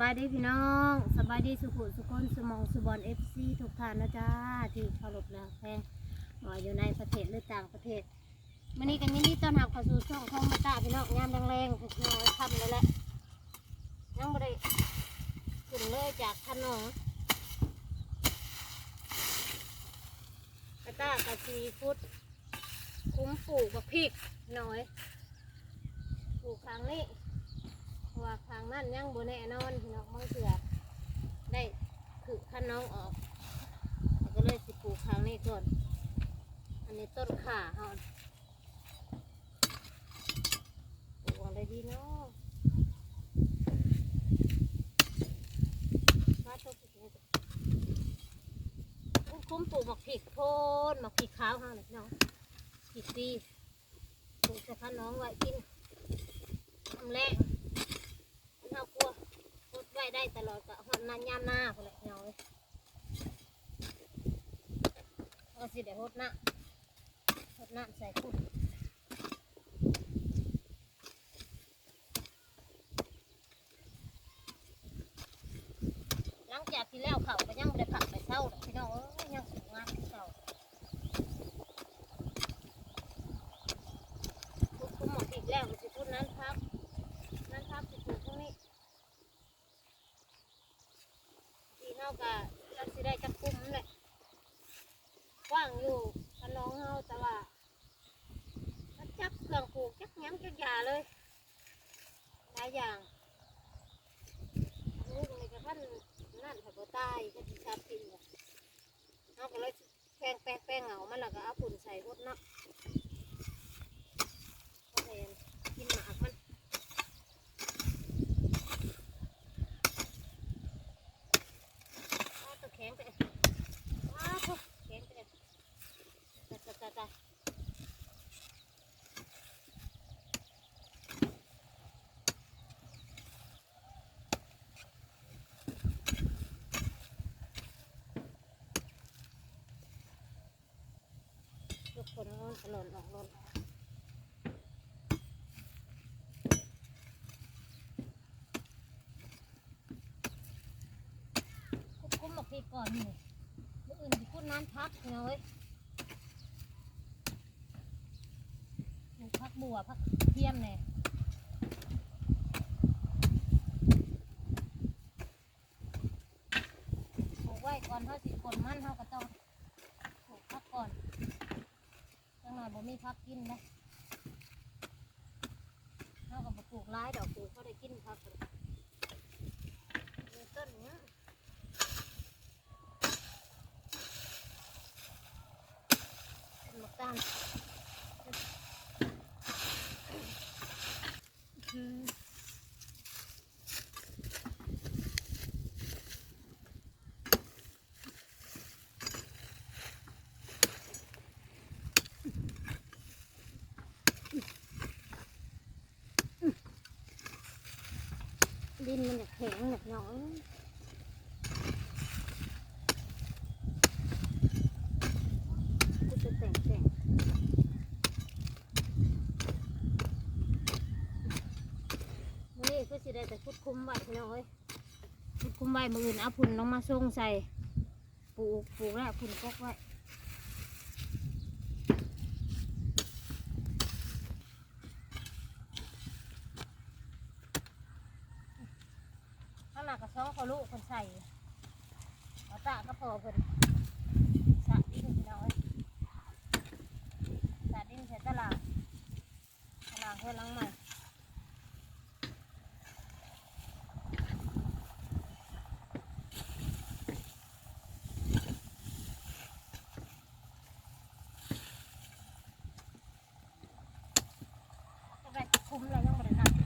บายดีพี่น้องสบายดีสุขุสุขนสมองสุบอลเอฟซีทุกท่านนะจ้าที่เคารพนะแพงอยู่ในประเทศหรือต่างประเทศวันนี้กันยินดีต้อนรับเข้าสู่ช่องของมาตาพี่น้องยามแรงๆพี่น้องทำเลยแหละยังไม่ได้ขึ้นเลยจากถนนกระตากระชีฟุตคุ้มปลูกบักพริกหน่อยปลูกครั้งนี้ ราะว่าทางนั้นยังบนแน่นอนพี่น้องบางเถื่อได้คือขั้นน้องออกแล้วก็เลยสิปลูกครั้งนี้ก่อน อันนี้ต้นข่าเฮาปลูกได้ดีเนาะว่าตัวผิดเนี่ยคุ้มปลูกหมักผิกโพนหมักผิกขาวเฮาเลยพี่น้องผิกดีปลูกจะขั้นน้องไว้กินทำแรง มันเอากลัวพดไว้ได้ตลอดกับหอนนานยามหน้าคนละเงาเอาสิเดี๋ยวหดหน้าหดหน้าใส่คุณหลังจากที่แล้วเขาก็ยังไม่ได้ผักไปเศร้าหรอกพี่น้องเอ้ยยังสูงงามที่เศร้าคุดคุมหมอกอีกแล้วมันจะพูดนั้นครับ นั่นครับสิปลูกตรงนี้ที่เฮากะจักสิได้จักคุ้มแหละกว้างอยู่คันน้องเฮาแต่ว่ามันจักเครื่องปลูกจักหย้ำจักยาเลยหลายอย่างลูกนี่ก็ท่าน ใต้ก็สิชาพินว่ะเอาก็เลยแป้งแป้งแป้งเหงามันแล้วก็เอาฝุ่นใส่รดเนาะก็เห็นกินหมากมัน ว้าตัวแข็งไปเลยว้าตัวแข็งไปเลยตายตายตายตาย ทุกคนร้อนหล่นออกหล่นออกคุบคุ้มออกทีก่อนนี่เมื่ออื่นที่พูดน้ำพักเนาะเว้ยนี่พักบัวพักเทียมเนี่ยปลูกไว้ก่อนเขาสิกดมันเขาก็ต้องปลูกพักก่อนจังห น่อยบ่มีพักกินนะเขาก็บ่ปลูกร้ายดอกปลูกเขาได้กินพักมีต้นเนี้ยหมกตาลอืมดินมันจะแข็ง หนักหน่อยก็จะแต่งแต่งมื้อนี้คือสิได้แต่พุดคุ้มไว้พี่น้อยพุดคุ้มไว้มืออื่นเอาพุ่นลงมาส่งใส่ปลูกปลูกแล้วพุ่นกกไว้ข้างหน้าก็ซ้อาลูกคนใส่เอาตาก็พอเพิ่นสะดิ้นพี่น้อยสะดิ้นใส่ตลาดตลาดเพื่อหลังใหม่ จะไปคุ้มเลยยังไม่ได้นับ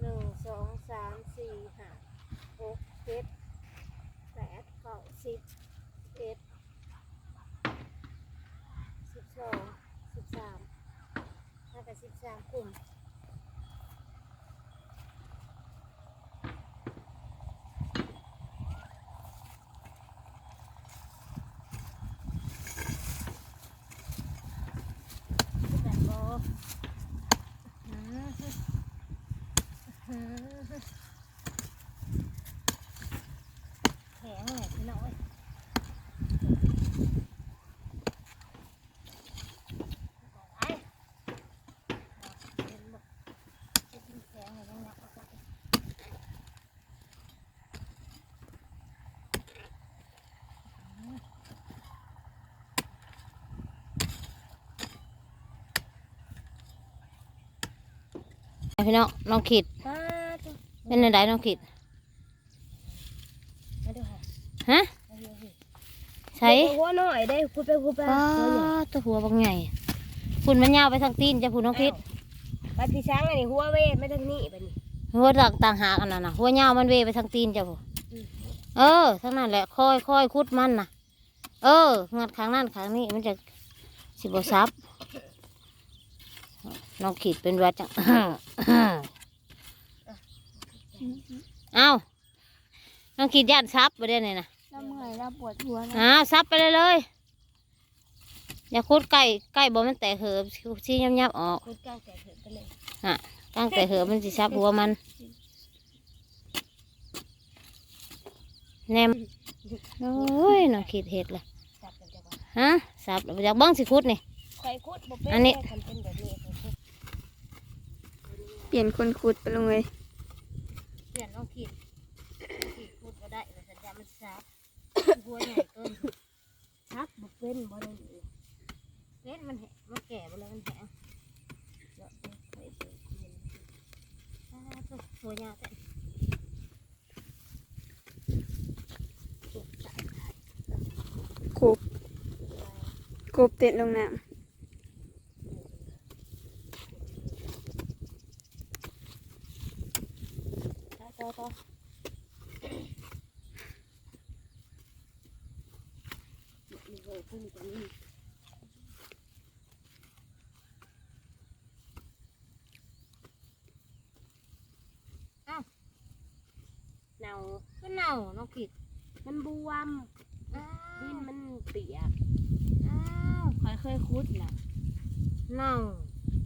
หนึ่งสองสา พี่น้องน้องขีดป้าตัวเป็นในใดน้องขีดมาดูค่ะฮะมาดูสิใช้หัวหน่อยได้คุดไปคุดไปป้าหัวใหญ่ตัวหัวบางใหญ่ฝุ่นมันยาวไปทางตีนจ้ะฝุ่นน้องขีดไปพี่ช้างอันนี้หัวเวทไม่ต้องนี่ไปนี่หัวต่างต่างหากอันนั้นนะหัวยาวมันเวไปทางตีนจ้ะผู้อืมเออทั้งนั้นแหละค่อยค่อยคุดมันนะเอองัดข้างนั้นข้างนี้มันจะสิบซับ น้องขีดเป็นหวัดจังเอ้าน้องขีดย่านซับไปได้เนี่ยนะเราเมื่อยเราปวดหัวนะอ้าวซับไปเลยเลยอย่าคุดใกล้ใกล้บ่มันแตกเหือบชี้ยับยับๆออกคุดกลางแก่เถิดไปเลยตั้งแต่เหือบมันสิซับหัวมันแนมโอ้ยน้องขีดเห็ดเลยจับกันจะบอกฮะซับอยากเบ้างสิคุดนี่ใครคุดบ่เป็นอันนี้ทำ เป็นแบบนี้ใครคุดเปลี่ยนคนขุดไปลงเลยเปลี่ยนน้องขีดขีดคุดก็ได้แต่สัญญามันซับหัวใหญ่เกินชักบ่เป็นบ่ได้นี่เล็ดมันแหะมันแก่ไปแล้วมันแห้งเนาะใครเป็นเห็นอ้าวตัวหัวยาวแต่กบกบเต็ดลงน้ต่อต่อนี่เลยพุ่งตรงนี้ เน่าก็เน่าน้องขีดมันบวมอ้าดิวนมันเปียกอ้าวใครเคยคุดน่ะเน่า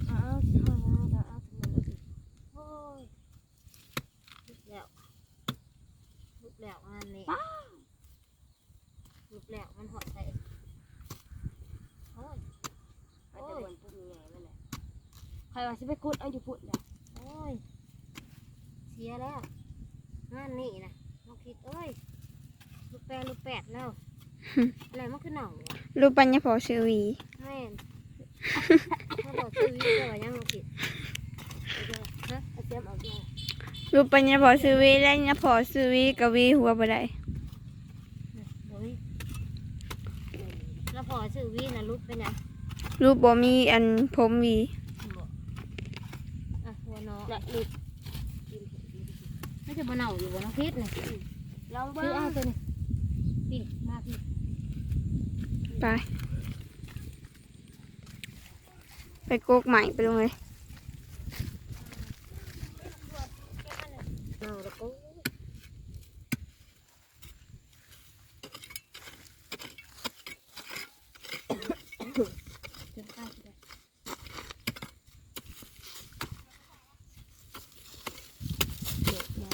เอาเอาเอาเอาเอาถึงมันเลยโอ้ยลุกแล้วลุกแล้วงานนี้ลุกแล้วมันหอดใส่โอ้ยอาจจะเหมือนพวกนี้ไงมันน่ะใครว่าสิไปคุดเอาอยู่พุดน่ะโอ้ยเสียแล้ว งานนี้นะน้องคิดเอ้ยลูกแปดลูกแปดแล้วอะไรมันคือหน่องวะำรูปปัญญาพอชื่อหวีแม่นเขาบอกซื้อวิเศษยังน้องคิดเอาเถอะฮะเอาเตรียมเอาเถอะรูปปัญญาพอชื่อหวีและญาพอชื่อหวีกับหวีหัวบ่ได้โอ้ยแล้วพอซื้อวินะลุกไปไหนรูปบ่มีอันผมหวีบอกอะหัวเนาะน่ะนี่ ไม่จะมาเน่าอยู่บนน้องคิดนี่ลองเบิ่ซื้องเอาตัวนี้พี่มาพี่ไป ไปโกกใหม่ไปลงเลย เน่าแล้วก็ ถึงข้าวสิได้ เด็กมา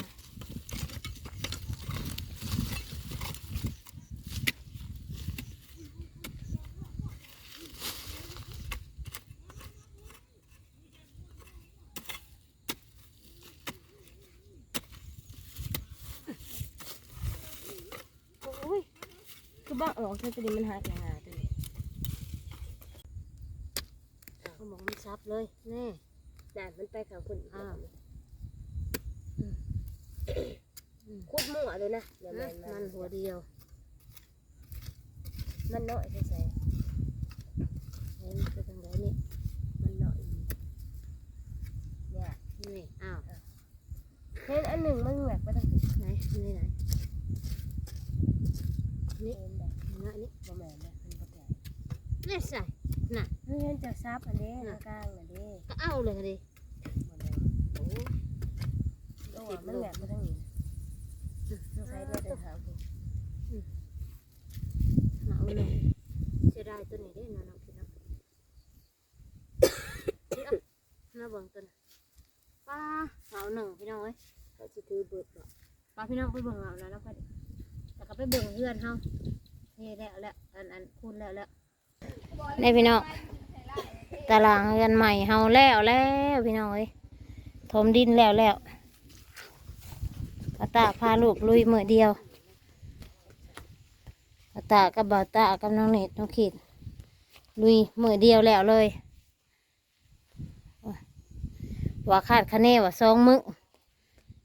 โอ้ย คือบ้าออกเธอตัวนี้มันหักนะฮะตัวนี้เขาบอกมันซับเลยแน่น่ะมันไปข้างคนอีกอ้าวคุดมั่วเลยนะเดี๋ยวมัมันนหัวเดียว มันน้อยใส่ใส่เห็นไปทางไหนนี่มันน้อยเนี่ยนี่อ้าวเห็นอันหนึ่งมันแหวกไปทางผิดไหนนี่ไหนนี่เห็นแบบ นะอันนี้บ่แม่นนะมันบ่แก่นี่ใส่น่ะเฮ้ยเห็นจะซับอันนี้นกลางอันนี้ก็เอาเลยดิบ่แม่นโอ้โอ้มันแหวกไปทางนี้สงสัยได้เดินหาผู้เอาเลยเสียดายตัวนี้ได้นะน้องพี่น้องน่าเบิ่งตัวน่ะป้าเอาหนึ่งพี่น้องเอ้ยเขาสิถือเบิดบ่ป้าพี่น้องไปเบิ่งเอาแล้วแล้วก็แล้วก็ไปเบิ่งเพื่อนเฮา นี่แล้วแล้วอันอันคุณแล้วแล้วนี่พี่น้องตารางเรือนใหม่เฮาแล้วแล้วพี่น้องเอ้ยถมดินแล้วแล้วกระตาพาลูกลุยมือเดียวกระตากับบาตากับน้องเนตน้องขีดลุยมือเดียวแล้วเลยว่าคาดคะเนว่าสองมื้อ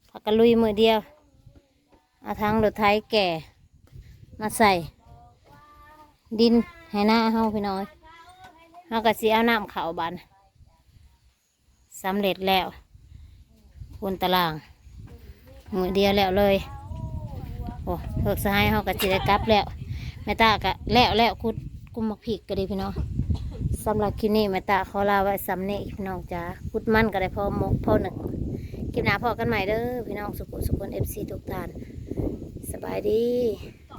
พักกันลุยมือเดียวเอาทางรถไถแก่มาใส่ ดินให้หน้าเฮาพี่น้อยเฮาก็สิเอาน้ำเขาบานสำเร็จแล้วบนตาราง มือเดียวแล้วเลยโอ้เพิกสหายเฮาก็สิได้กลับแล้วแม่ตาก็แล้วแล้วคุดกุมมักผิกก็ดีพี่น้องสำหรับคลิปนี้แม่ตาขอลาไว้สำเนีพี่น้องจ้าคุดมันก็ได้พอหมกพอหนึ่งคลิปหน้าพอกันใหม่เด้อพี่น้องสุขุสุขุนเอฟซีทุกท่านสบายดี